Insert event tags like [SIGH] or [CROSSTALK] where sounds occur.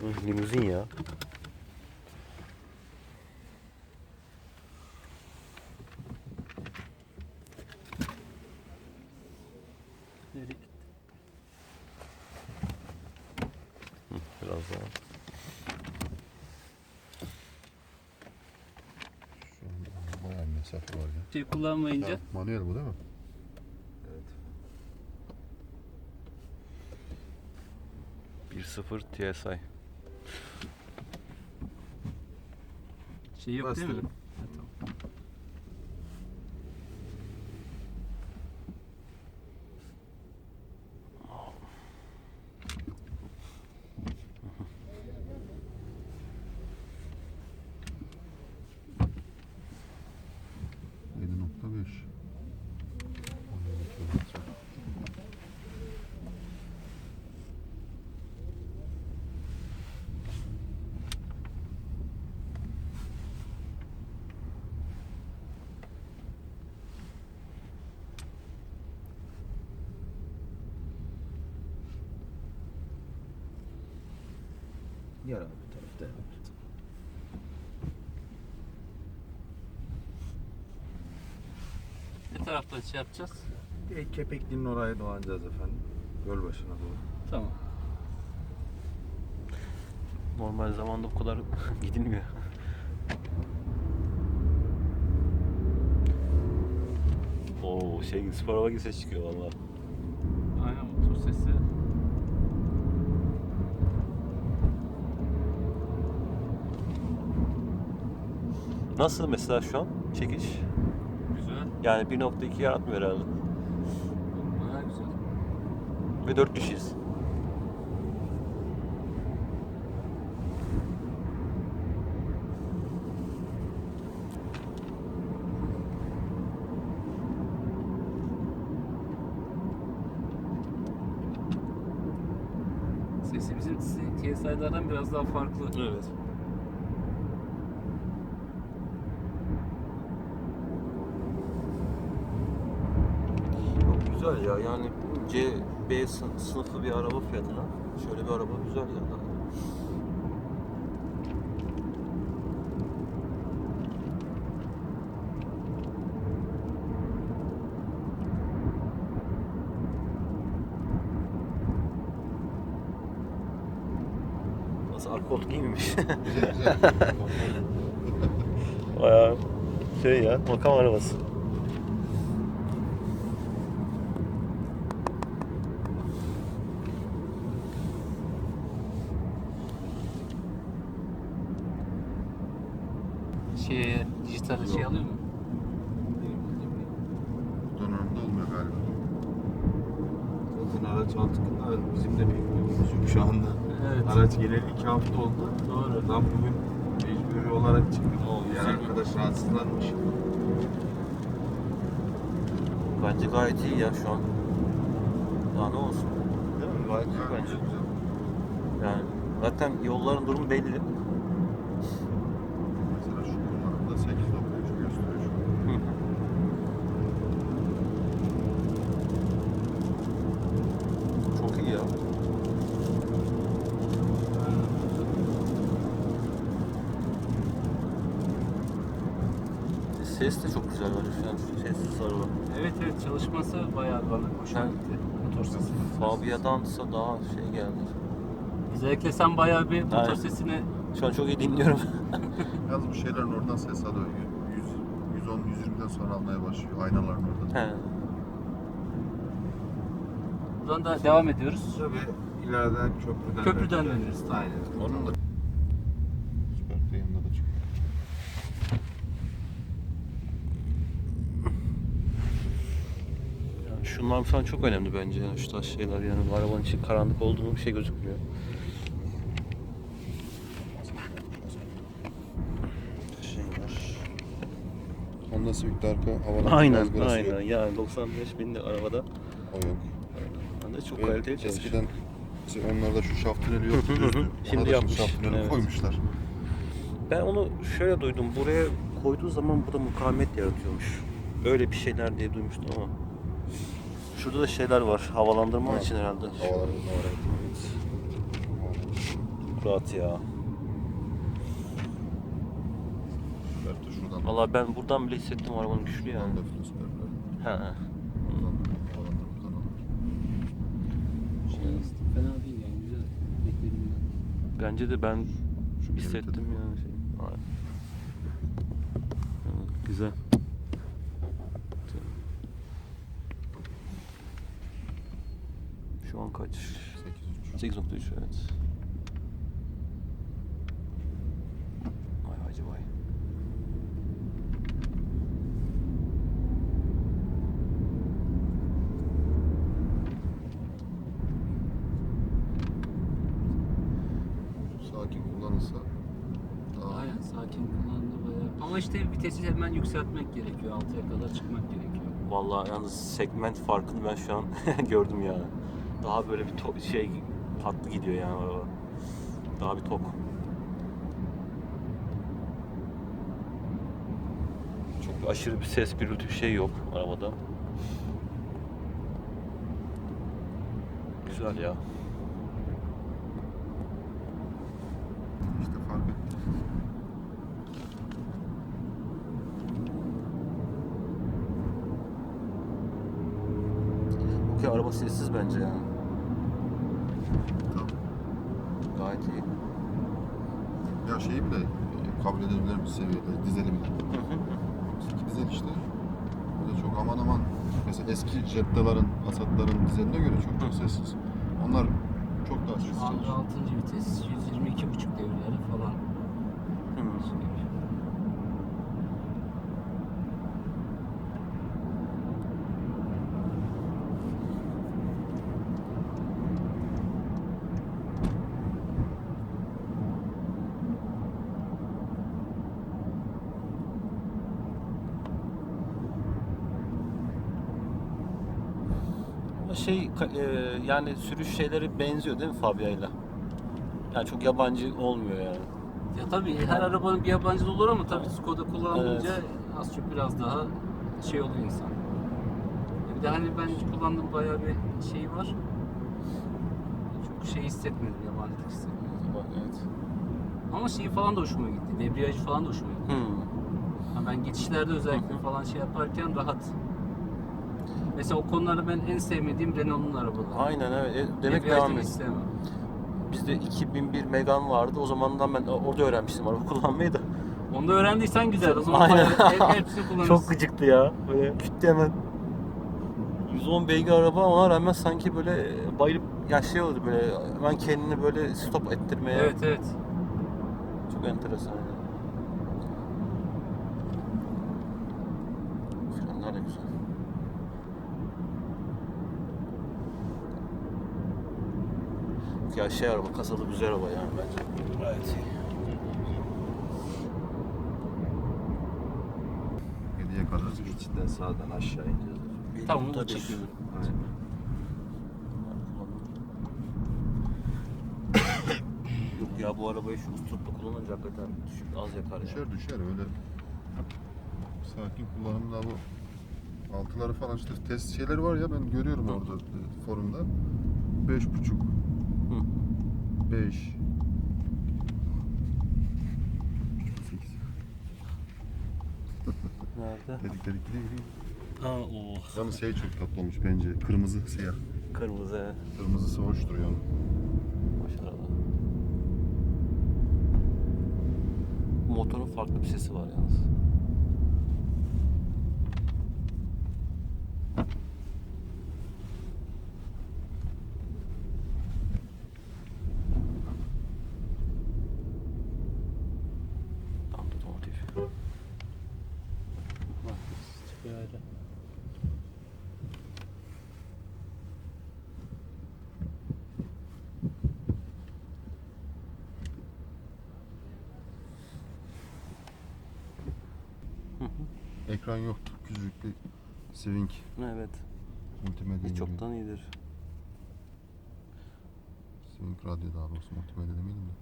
Limuzin ya. Biraz daha. Şu an bayağı mesafe var ya. Şey kullanmayınca Ya, manuel bu değil mi? Evet. 1.0 TSI. Şey yok değil mi? Abi bu tarafta evet. Ne taraftan şey yapacağız? Direkt Kepekli'nin oraya dolanacağız efendim. Göl başına doğru. Tamam. Normal zamanda bu kadar [LAUGHS] gidilmiyor. Oo şey spor araba gibi ses çıkıyor valla. Aynen motor sesi. Nasıl mesela şu an çekiş? Güzel. Yani 1.2 yaratmıyor herhalde. Bayağı güzel. Ve 4 kişiyiz. Sesi bizim TSI'lerden biraz daha farklı. Evet. Çok güzel ya yani C, B sın- sınıfı bir araba fiyatına şöyle bir araba güzel ya. Miymiş? Güzel güzel. [LAUGHS] Bayağı şey ya makam arabası. Şey, dijital şey alıyor mu? Buradan önünde olmuyor galiba. Zaten araç altıkında bizim de bekliyoruz yok şu anda. Evet. Araç geleli iki hafta oldu. Doğru. Tam bugün mecburi olarak çıktık. Oo, Diğer güzel. arkadaş rahatsızlanmış. Bence gayet iyi ya şu an. Daha ne olsun. Değil mi? Gayet iyi bence. Yani zaten yolların durumu belli. Mesela şu numarada 8.3 gösteriyor şu an. Çok iyi ya. Ses de çok güzel var şu an şu sessiz araba. Evet evet çalışması bayağı bana hoşuma Evet. gitti. Motor sesi. Fabia'dansa daha şey geldi. Özellikle sen bayağı bir motor Aynen. sesini Şu an çok iyi dinliyorum. [LAUGHS] Yalnız bu şeylerin oradan ses alıyor. 100, 110, 120'den sonra almaya başlıyor. Aynaların oradan. He. buradan da devam ediyoruz. Tabii ileriden köprüden Köprüden tamam. Aynen. Onun da Süper yanında da çıkıyor. Yani şunlar falan çok önemli bence ya şu tarz şeyler yani bu arabanın içi karanlık oldu mu bir şey gözükmüyor. Şey var. Honda Civic'te arka havalandırma Aynen aynen yok. yani 95 binlik arabada O yok. ben de çok Ve kaliteli çalışıyor. eskiden işte onlarda şu şaft tüneli yoktu. Hı hı hı. düzdü. Şimdi da yapmış. şaft tüneli Evet. koymuşlar. Ben onu şöyle duydum. Buraya koyduğu zaman burada mukavemet yaratıyormuş. Öyle bir şeyler diye duymuştum ama. Şurada da şeyler var. Havalandırma Ha. için herhalde. Havalandırma var. rahat ya. Valla ben buradan bile hissettim arabanın güçlü yani. He. Şey, fena değil yani güzel. Beklediğimden. Bence de ben Şu hissettim yani şey. Güzel. Şu an kaç? 8.3. 8.3 evet. Vay hacı vay. Sakin kullanılsa daha Aynen sakin kullandı bayağı. Ama işte vitesi hemen yükseltmek gerekiyor. Altıya kadar çıkmak gerekiyor. Vallahi yalnız segment farkını ben şu an [LAUGHS] gördüm ya. Daha böyle bir to- şey tatlı gidiyor yani araba. Daha bir tok. Çok aşırı bir ses gürültü bir şey yok arabada. Güzel ya. işte fark ettim. Okey araba sessiz bence ya. Tamam. Gayet iyi. Ya şeyi bile e, kabul edebilir bir seviyede dizeli bile. Eski dizel işte. Böyle çok aman aman mesela eski Jetta'ların, Passat'ların dizeline göre çok çok sessiz. Onlar çok daha sessiz çalışıyor. 6. vites 122.5 devirleri falan. Hmm. Şey. Ama şey e, yani sürüş şeyleri benziyor değil mi Fabia'yla? Yani çok yabancı olmuyor yani. Ya tabii her arabanın bir yabancı olur ama tabii Skoda kullanınca Evet. az çok biraz daha şey oluyor insan. Ya Bir de hani ben kullandığım bayağı bir şey var. Çok şey hissetmedim, yabancılık hissetmedim. Bak evet. Ama şeyi falan da hoşuma gitti. Debriyajı falan da hoşuma gitti. Hmm. Ha, ben geçişlerde özellikle falan şey yaparken rahat. Mesela o konularda ben en sevmediğim Renault'un arabaları. Aynen evet. E, Demek Debriyajı devam et. sevmem. Bizde 2001 Megane vardı. O zamandan ben orada öğrenmiştim araba [LAUGHS] kullanmayı da. Onu da öğrendiysen güzel. O zaman Aynen. hep, [LAUGHS] hepsini kullanırsın. Çok gıcıktı ya. Böyle küttü hemen. 110 beygir araba ona rağmen sanki böyle bayılıp ya şey oldu böyle hemen kendini böyle stop ettirmeye. Evet evet. Çok enteresan. yani. Frenler de güzel. Ya şey araba, kasalı güzel araba yani bence. Gayet iyi. Hediye kadar. Geçitten sağdan aşağı ineceğiz. Tamam onu Tabii. çekiyorum. Aynen. Yok ya bu arabayı şu usturupla kullanınca hakikaten düşük, az yakar ya. Düşer düşer öyle. Sakin kullanımda bu altıları falan işte test şeyleri var ya ben görüyorum orada e, forumda. Beş buçuk. Hı. Beş. Sekiz. Nerede? Dedik dedik gidiyor gidiyor. Ha oh. Yalnız şey çok tatlı olmuş bence. Kırmızı siyah. Kırmızı. Kırmızısı hoş duruyor. Başarılı. Motorun farklı bir sesi var yalnız. Tam da otomotiv. Çıkıyor öyle. Ekran yoktu. Küçücük bir Swing Evet. multimedya. Gibi. çoktan iyidir. Swing radyo daha doğrusu multimedya demeyelim de.